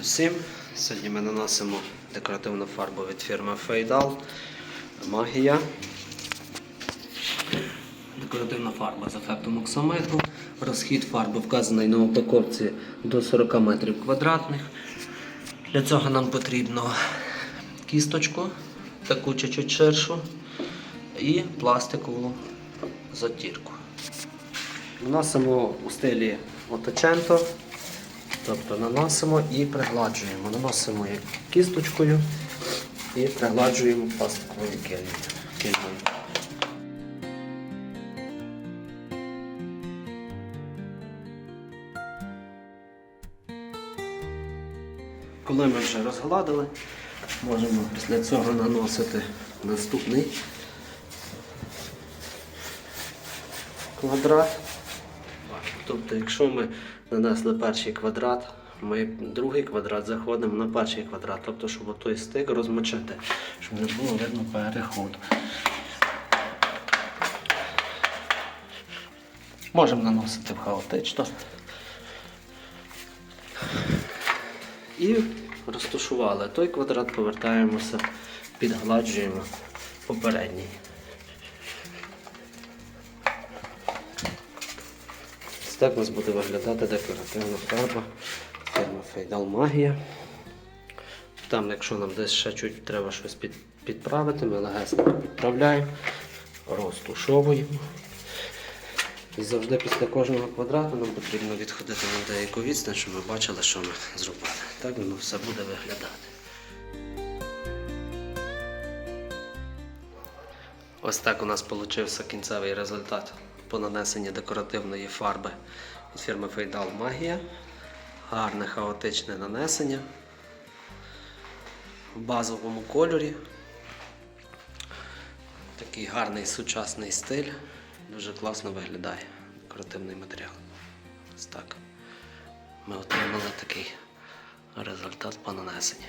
усім. Сьогодні ми наносимо декоративну фарбу від фірми Фейдал. Магія. Декоративна фарба з ефектом оксамиту. Розхід фарби вказаний на упаковці до 40 метрів квадратних. Для цього нам потрібно кісточку, таку чуть-чуть ширшу, і пластикову затірку. Наносимо у стилі оточенто, тобто наносимо і пригладжуємо. Наносимо як кісточкою і пригладжуємо пластиковою килькою. Коли ми вже розгладили, можемо після цього наносити наступний квадрат. Тобто, якщо ми нанесли перший квадрат, ми другий квадрат заходимо на перший квадрат, тобто, щоб той стик розмочити, щоб не було видно переходу. Можемо наносити в хаотично. І розташували. Той квадрат повертаємося, підгладжуємо попередній. Так у нас буде виглядати декоративна фарба Фейдал Магія. Там, якщо нам десь ще чуть треба щось під, підправити, ми легесенько підправляємо, розтушовуємо. І завжди після кожного квадрату нам потрібно відходити на деяку відстань, щоб ми бачили, що ми зробили. Так воно все буде виглядати. Ось так у нас вийшов кінцевий результат по нанесенні декоративної фарби від фірми Фейдал Магія. Гарне хаотичне нанесення в базовому кольорі. Такий гарний сучасний стиль. Дуже класно виглядає декоративний матеріал. Ось так. Ми отримали такий результат по нанесенню.